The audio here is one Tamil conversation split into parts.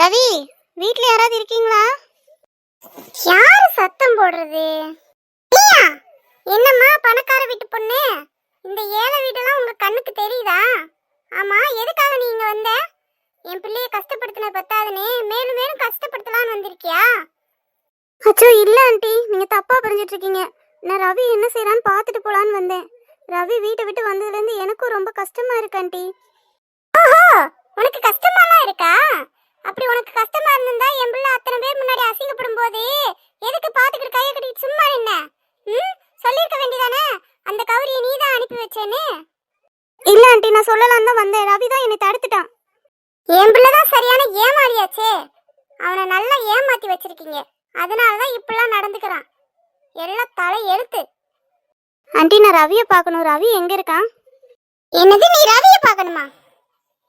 ரவி வீட்ல யாராவது இருக்கீங்களா? யாரு சத்தம் போடுறது? நீயா? என்னம்மா பணக்கார வீட்டு பொண்ணு? இந்த ஏழை வீடெல்லாம் உங்க கண்ணுக்கு தெரியுதா? ஆமா எதுக்காக நீ இங்க வந்த? என் பிள்ளைய கஷ்டப்படுத்தின பத்தாதுன்னு மேலும் மேலும் கஷ்டப்படுத்தலாம்னு வந்திருக்கியா? அச்சோ இல்ல ஆண்டி நீங்க தப்பா புரிஞ்சிட்டு இருக்கீங்க நான் ரவி என்ன செய்யறான்னு பார்த்துட்டு போலான்னு வந்தேன். ரவி வீட்டை விட்டு வந்ததுல இருந்து எனக்கும் ரொம்ப கஷ்டமா இருக்கு ஆண்டி. ஓஹோ உனக்கு கஷ்டமாலாம் இருக்கா? அப்படி உனக்கு கஷ்டமா இருந்திருந்தா என் பிள்ளை அத்தனை பேர் முன்னாடி அசிங்கப்படும் போது எதுக்கு பாத்துக்கிட்டு கையை கட்டிட்டு சும்மா நின்ன? ம்? சொல்லிருக்க வேண்டியதானே? அந்த கௌரியை நீ தான் அனுப்பி வச்சேன்னு. இல்ல ஆண்டி நான் சொல்லலாம் தான் வந்தேன். ரவி தான் என்னை தடுத்துட்டான். என் பிள்ளை தான் சரியான ஏமாளியாச்சே. அவனை நல்லா ஏமாத்தி வச்சிருக்கீங்க. அதனால தான் இப்படிலாம் நடந்துக்கிறான். எல்லாம் தலை எழுத்து. ஆண்டி நான் ரவியை பார்க்கணும். ரவி எங்க இருக்கான்? என்னது நீ ரவியை பார்க்கணுமா?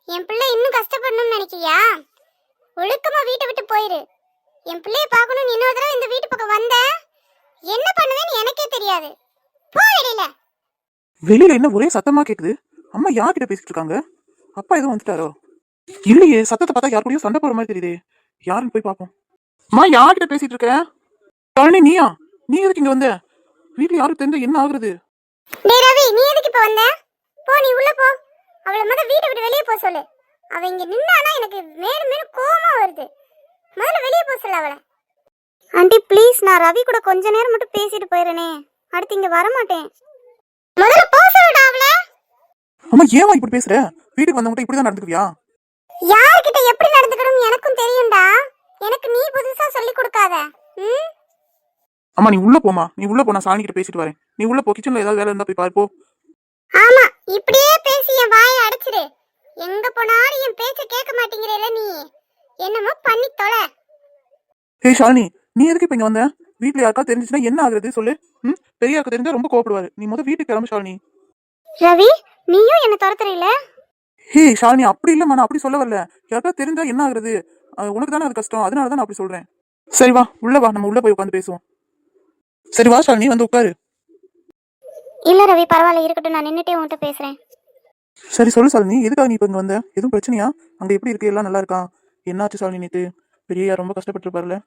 என் பிள்ளை இன்னும் கஷ்டப்படணும்னு நினைக்கிறியா? ஒழுக்கமா வீட்டை விட்டு போயிரு. என் பிள்ளைய பார்க்கணும் இன்னொரு தடவை இந்த வீட்டு பக்கம் வந்த? என்ன பண்ணுவேன்னு எனக்கே தெரியாது. போ வெளியில. வெளியில என்ன ஒரே சத்தமா கேக்குது? அம்மா யார்கிட்ட பேசிட்டு இருக்காங்க? அப்பா எதுவும் வந்துட்டாரோ? இல்லையே சத்தத்தை பார்த்தா யார் கூடயும் சண்டை போற மாதிரி தெரியுதே. யாருன்னு போய் பார்ப்போம். அம்மா யார்கிட்ட பேசிட்டு இருக்க? கழனி நீயா? நீ எதுக்கு இங்க வந்த? வீட்டுல யாரும் தெரிஞ்சா என்ன ஆகுறது? டேய் ரவி நீ எதுக்கு இப்ப வந்த? போ நீ உள்ள போ. அவளை முத வீட்டை விட்டு வெளியே போக சொல்லு. அவ இங்க நின்னானா எனக்கு மேலும் மேலும் கோவமா வருது. முதல்ல வெளியே போக சொல்லு அவளை. ஆண்டி ப்ளீஸ் நான் ரவி கூட கொஞ்ச நேரம் மட்டும் பேசிட்டு போயிடுறேனே அடுத்து இங்க வர மாட்டேன் முதல்ல போக சொல்லுடா அவளை. அம்மா ஏமா இப்படி பேசுற? வீட்டுக்கு வந்தவங்க இப்படிதான் நடந்துக்குவியா? யார்கிட்ட எப்படி நடந்துக்கணும் எனக்கும் தெரியும்டா. எனக்கு நீ புதுசா சொல்லி கொடுக்காத. ம்? அம்மா நீ உள்ள போமா நீ உள்ள போ நான் சாணி கிட்ட பேசிட்டு வரேன். நீ உள்ள போ கிச்சன்ல ஏதாவது வேலை இருந்தா போய் பாரு போ. ஆமா இப்படியே பேசி என் வாயை அடைச்சிடு எங்க போனாலும் என் பேச்ச கேட்க மாட்டேங்கிறேல நீ? என்னமோ பண்ணி தொலை. ஏய் ஷாலினி நீ எதுக்கு இப்ப இங்க வந்த? வீட்டுல யாருக்கா தெரிஞ்சுச்சுன்னா என்ன ஆகுறது? சொல்லு. ம்? பெரியாக்க தெரிஞ்சா ரொம்ப கோவப்படுவாரு. நீ முத வீட்டுக்கு கிளம்பு ஷாலினி. ரவி நீயும் என்ன துரத்துறீல? ஹே ஷாலினி அப்படி இல்லம்மா நான் அப்படி சொல்ல வரல. யாருக்கா தெரிஞ்சா என்ன ஆகுறது? உனக்கு தானே அது கஷ்டம். அதனால தான் நான் அப்படி சொல்றேன். சரி வா உள்ள வா நம்ம உள்ள போய் உட்காந்து பேசுவோம். சரி வா ஷாலினி வந்து உட்காரு. இல்ல ரவி பரவாயில்ல இருக்கட்டும் நான் நின்னுட்டே உன்கிட்ட பேசுறேன். சரி சொல்லு ஷாலினி எதுக்காக நீ இப்ப இங்க வந்த? எதுவும் பிரச்சனையா? அங்க எப்படி இருக்கு? எல்லாம் நல்லா இருக்கா? என்னாச்சு ஷாலினி நேத்து? பெரியயா ரொம்ப கஷ்டப்பட்டுருப்பாருல.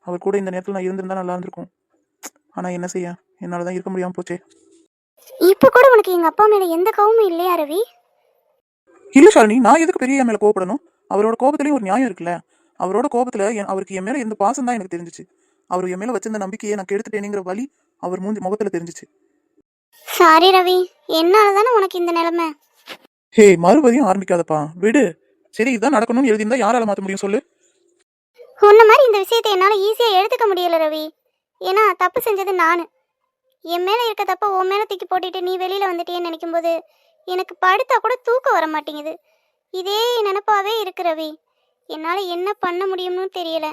அவர் கூட இந்த நேரத்துல நான் இருந்திருந்தா நல்லா இருந்திருக்கும். ஆனா என்ன செய்ய? என்னால தான் இருக்க முடியாம போச்சே. இப்ப கூட உனக்கு எங்க அப்பா மேல எந்த கவமும் இல்லையா ரவி? இல்ல ஷாலினி நான் எதுக்கு பெரிய மேல கோவப்படணும்? அவரோட கோபத்திலயும் ஒரு நியாயம் இருக்குல்ல. அவரோட கோபத்துல என்- அவருக்கு என் மேல எந்த பாசம் தான் எனக்கு தெரிஞ்சுச்சு. அவர் என் மேல வச்சிருந்த நம்பிக்கையை நான் கெடுத்துட்டேனுங்கிற வலி அவர் மூஞ்சி முகத்துல தெரிஞ்சுச்சு. சாரி ரவி. என்னால தானே உனக்கு இந்த நிலைமை? ஹே மறுபடியும் ஆரம்பிக்காதப்பா. விடு. சரி இதுதான் நடக்கணும்னு எழுதியிருந்தா யாரால மாத்த முடியும் சொல்லு. உன்ன மாதிரி இந்த விஷயத்தை என்னால ஈஸியா எடுத்துக்க முடியல ரவி. ஏன்னா தப்பு செஞ்சது நானு. என் மேல இருக்க தப்ப உன் மேல தூக்கி போட்டுட்டு நீ வெளியில வந்துட்டேன்னு நினைக்கும் போது எனக்கு படுத்தா கூட தூக்கம் வர மாட்டேங்குது. இதே நினப்பாவே இருக்கு ரவி. என்னால என்ன பண்ண முடியும்னு தெரியல.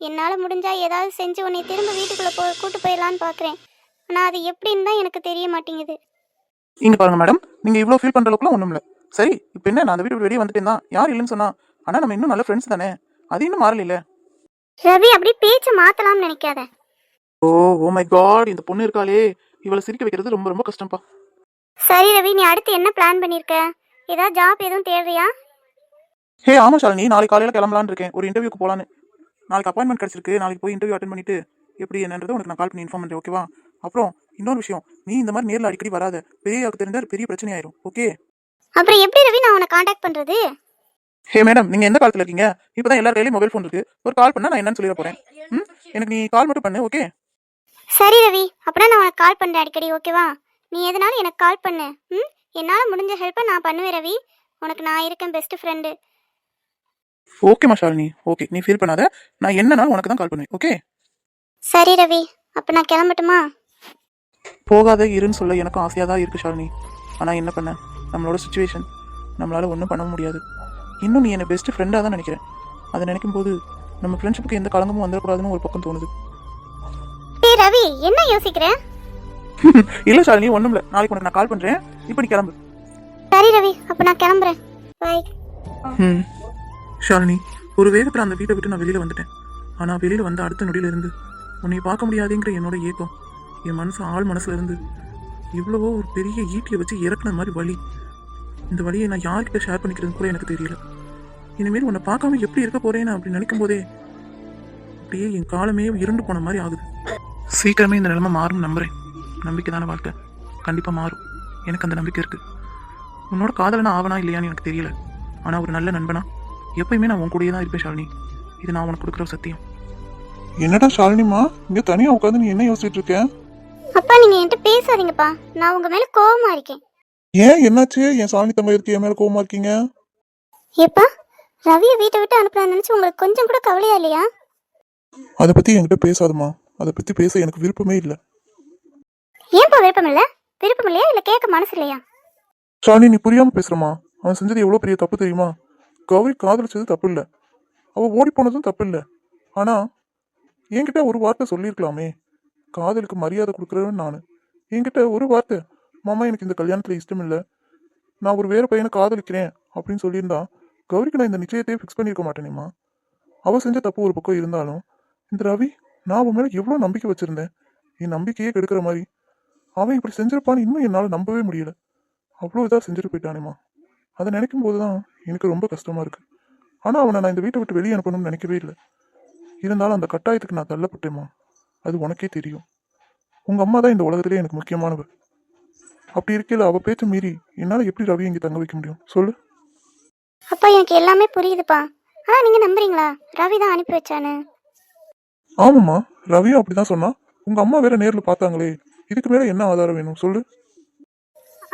என்னால முடிஞ்சா ஏதாவது செஞ்சு உன்னை திரும்ப வீட்டுக்குள்ள போ கூட்டு போயிடலான்னு பாக்குறேன். ஆனா அது எப்படின்னு தான் எனக்கு தெரிய மாட்டேங்குது. இங்க பாருங்க மேடம் நீங்க இவ்வளவு ஃபீல் பண்ற அளவுக்குலாம் ஒண்ணும் இல்ல சரி இப்போ என்ன? நான் அந்த வீட்டு வெளியே வந்துட்டேன் தான். யார் இல்லைன்னு சொன்னா ஆனா நம்ம இன்னும் நல்ல ஃப்ரெண்ட்ஸ் தானே? அது இன்னும் மாறல ரவி அப்படி பேச்ச மாத்தலாம்னு நினைக்காத. ஓ ஓ மை காட் இந்த பொண்ணு இருக்காளே. இவளை சிரிக்க வைக்கிறது ரொம்ப ரொம்ப கஷ்டம்ப்பா சரி ரவி நீ அடுத்து என்ன பிளான் பண்ணிருக்க? ஏதாவது ஜாப் எதுவும் தேடுறியா ஹே ஆமா ஷாலினி. நாளைக்கு காலையில கிளம்பலான்னு இருக்கேன். ஒரு இன்டர்வியூக்கு போலான்னு. நாளைக்கு அப்பாயின்மெண்ட் கிடைச்சிருக்கு. நாளைக்கு போய் இன்டர்வியூ அட்டன் பண்ணிட்டு எப்படி என்னன்றது உனக்கு நான் கால் பண்ணி இன்ஃபார்ம் பண்ணுறேன் ஓகேவா அப்புறம் இன்னொரு விஷயம். நீ இந்த மாதிரி நேரில் அடிக்கடி வராத. பெரிய தெரிஞ்சா பெரிய பிரச்சனை ஆயிரும் ஓகே அப்புறம் எப்படி ரவி நான் உன்னை காண்டாக்ட் பண்றது? ஹே மேடம் நீங்க எந்த காலத்துல இருக்கீங்க? இப்பதான் எல்லார் கையிலயும் மொபைல் ஃபோன் இருக்கு. ஒரு கால் பண்ணா நான் என்னன்னு சொல்லிட போறேன். ம்? எனக்கு நீ கால் மட்டும் பண்ணு ஓகே சரி ரவி அப்படின்னா நான் உனக்கு கால் பண்றேன் அடிக்கடி ஓகேவா நீ எதனாலும் எனக்கு கால் பண்ணு ம்? என்னால் முடிஞ்ச ஹெல்ப்பை நான் பண்ணுவேன் ரவி. உனக்கு நான் இருக்கேன் பெஸ்ட் ஃப்ரெண்டு ஓகேமா ஷாலினி. ஓகே நீ ஃபீல் பண்ணாத. நான் என்னனாலும் உனக்கு தான் கால் பண்ணுவேன் ஓகே சரி ரவி அப்போ நான் கிளம்பட்டுமா? போகாத இருன்னு சொல்ல எனக்கும் ஆசையாக தான் இருக்கு ஷாலினி. ஆனால் என்ன பண்ண? நம்மளோட சுச்சுவேஷன் நம்மளால ஒன்றும் பண்ண முடியாது. இன்னும் நீ என்னை பெஸ்ட் ஃப்ரெண்டாக தான் நினைக்கிறேன். அதை நினைக்கும் போது நம்ம ஃப்ரெண்ட்ஷிப்புக்கு எந்த களங்கமும் வந்துடக்கூடாதுன்னு ஒரு பக்கம் தோணுது. ரவி என்ன யோசிக்கிற? இல்லை ஷாலினி ஒன்றும் இல்லை நாளைக்கு உனக்கு நான் கால் பண்ணுறேன் இப்போ நீ கிளம்பு. சரி ரவி அப்போ நான் கிளம்புறேன். பாய் ம் ஷாலினி ஒரு வேகத்தில் அந்த வீட்டை விட்டு நான் வெளியில் வந்துட்டேன். ஆனால் வெளியில் வந்த அடுத்த நொடியில இருந்து உன்னை பார்க்க முடியாதுங்கிற என்னோட ஏக்கம் என் மனசு ஆள் மனசுல இருந்து இவ்வளவோ ஒரு பெரிய ஈட்டியை வச்சு இறக்குன மாதிரி வலி. இந்த வழியை நான் யார்கிட்ட ஷேர் பண்ணிக்கிறதுன்னு கூட எனக்கு தெரியல. இனிமேல் உன்னை பார்க்காம எப்படி இருக்க போறேன்னு அப்படி நினைக்கும் போதே அப்படியே என் காலமே இருண்டு போன மாதிரி ஆகுது. சீக்கிரமே இந்த நிலைமை மாறும் நம்புறேன். நம்பிக்கை தானே வாழ்க்கை. கண்டிப்பாக மாறும். எனக்கு அந்த நம்பிக்கை இருக்கு. உன்னோட காதலனா ஆவனா இல்லையான்னு எனக்கு தெரியல. ஆனால் ஒரு நல்ல நண்பனா எப்பயுமே நான் உன் கூடயே தான் இருப்பேன் ஷாலினி. இது நான் உனக்கு கொடுக்குற சத்தியம். என்னடா ஷாலினிமா? இங்கே தனியாக உட்காந்து நீ என்ன யோசிச்சுட்டு இருக்க? அப்பா நீங்க என்கிட்ட பேசாதீங்கப்பா. நான் உங்க மேல கோவமா இருக்கேன். ஏன்? என்னாச்சு? என் தங்க இருக்கு என் மேலே கோவமா இருக்கீங்க? ஏப்பா ரவியை வீட்டை விட்டு அனுப்புறான்னு நினைச்சு உங்களுக்கு கொஞ்சம் கூட கவலையா இல்லையா? அதை பற்றி என்கிட்ட பேசாதம்மா. அதை பற்றி பேச எனக்கு விருப்பமே இல்லை. ஏன்பா விருப்பம் இல்ல? விருப்பம் இல்லையா? இல்ல கேட்க மனசு இல்லையா? ஷாலினி நீ புரியாம பேசுறமா அவன் செஞ்சது எவ்வளவு பெரிய தப்பு தெரியுமா? கௌரி காதலிச்சது தப்பு இல்ல. அவ ஓடி போனதும் தப்பு இல்ல. ஆனா என்கிட்ட ஒரு வார்த்தை சொல்லியிருக்கலாமே. காதலுக்கு மரியாதை கொடுக்குறவன் நான். என்கிட்ட ஒரு வார்த்தை மாமா எனக்கு இந்த கல்யாணத்துல இஷ்டம் இல்ல நான் ஒரு வேற பையனை காதலிக்கிறேன் அப்படின்னு சொல்லியிருந்தா கௌரிக்கு நான் இந்த நிச்சயத்தையே ஃபிக்ஸ் பண்ணியிருக்க மாட்டேனேம்மா அவ செஞ்ச தப்பு ஒரு பக்கம் இருந்தாலும் இந்த ரவி நான் அவன் மேல எவ்வளவு நம்பிக்கை வச்சிருந்தேன்? என் நம்பிக்கையே கெடுக்கிற மாதிரி. அவன் இப்படி செஞ்சிருப்பான்னு இன்னும் என்னால் நம்பவே முடியல. அவ்வளோ இதாக செஞ்சுட்டு போயிட்டானேம்மா அதை நினைக்கும் போது தான் எனக்கு ரொம்ப கஷ்டமா இருக்கு. ஆனால் அவனை நான் இந்த வீட்டை விட்டு வெளியே அனுப்பணும்னு நினைக்கவே இல்லை. இருந்தாலும் அந்த கட்டாயத்துக்கு நான் தள்ளப்பட்டேம்மா அது உனக்கே தெரியும். உங்கள் அம்மா தான் இந்த உலகத்திலே எனக்கு முக்கியமானவர் அப்படி இருக்கையில் அவள் பேச்ச மீறி என்னால் எப்படி ரவி இங்கே தங்க வைக்க முடியும்? சொல்லு. அப்பா எனக்கு எல்லாமே புரியுதுப்பா. ஆனா நீங்க நம்புறீங்களா? ரவி தான் அனுப்பி வச்சானு. ஆமாம்மா. ரவியும் அப்படி தான் சொன்னா. உங்கள் அம்மா வேற நேரில் பார்த்தாங்களே. இதுக்கு மேலே என்ன ஆதாரம் வேணும்? சொல்லு.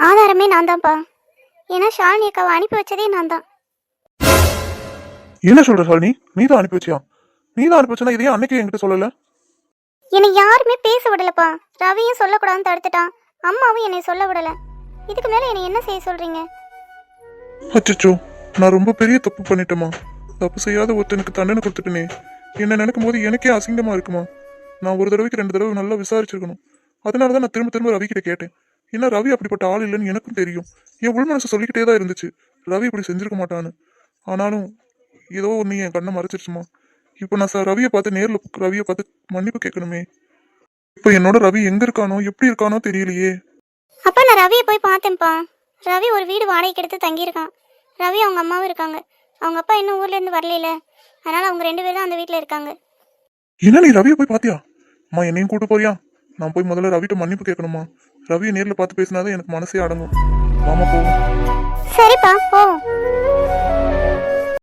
ஆதாரமே நான் தான்ப்பா ஏன்னா ஷாலினி அக்காவை அனுப்பி வச்சதே நான் தான் என்ன சொல்ற ஷாலினி? நீ தான் அனுப்பி வச்சியா? நீ தான் அனுப்பி வச்சனா இதையும் அன்னைக்கு என்கிட்ட சொல்லலை? என்னை யாருமே பேச விடலப்பா. ரவியும் சொல்லக்கூடாதுன்னு தடுத்துட்டான். அம்மாவும் என்னை சொல்ல விடல. இதுக்கு மேல என்னை என்ன செய்ய சொல்றீங்க? அச்சச்சோ நான் ரொம்ப பெரிய தப்பு பண்ணிட்டேமா தப்பு செய்யாத ஒருத்தனுக்கு தண்டனை கொடுத்துட்டேனே. என்ன நினைக்கும் போது எனக்கே அசிங்கமா இருக்குமா? நான் ஒரு தடவைக்கு ரெண்டு தடவை நல்லா விசாரிச்சிருக்கணும். அதனால தான் நான் திரும்ப திரும்ப ரவி கிட்ட கேட்டேன். ஏன்னா ரவி அப்படிப்பட்ட ஆள் இல்லைன்னு எனக்கும் தெரியும். என் உள் மனசு சொல்லிக்கிட்டே தான் இருந்துச்சு. ரவி இப்படி செஞ்சிருக்க மாட்டான்னு. ஆனாலும் ஏதோ ஒன்று என் கண்ணை மறைச்சிருச்சுமா. இப்போ நான் சார் ரவியை பார்த்து நேரில் ரவியை பார்த்து மன்னிப்பு கேட்கணுமே. இப்போ என்னோட ரவி எங்க இருக்கானோ எப்படி இருக்கானோ தெரியலையே. அப்பா நான் ரவியை போய் பார்த்தேன்ப்பா. ரவி ஒரு வீடு வாடகைக்கு எடுத்து தங்கியிருக்கான். ரவி அவங்க அம்மாவும் இருக்காங்க. அவங்க அப்பா இன்னும் ஊர்ல இருந்து வரல அதனால அவங்க ரெண்டு பேரும் தான் அந்த வீட்டில் இருக்காங்க. என்ன நீ ரவியை போய் பாத்தியா அம்மா என்னையும் கூட்டு போறியா? நான் போய் முதல்ல ரவிட்ட மன்னிப்பு கேட்கணுமா? ரவியை நேர்ல பார்த்து பேசினாதான் எனக்கு மனசே அடங்கும். மாமா போவோம் சரிப்பா.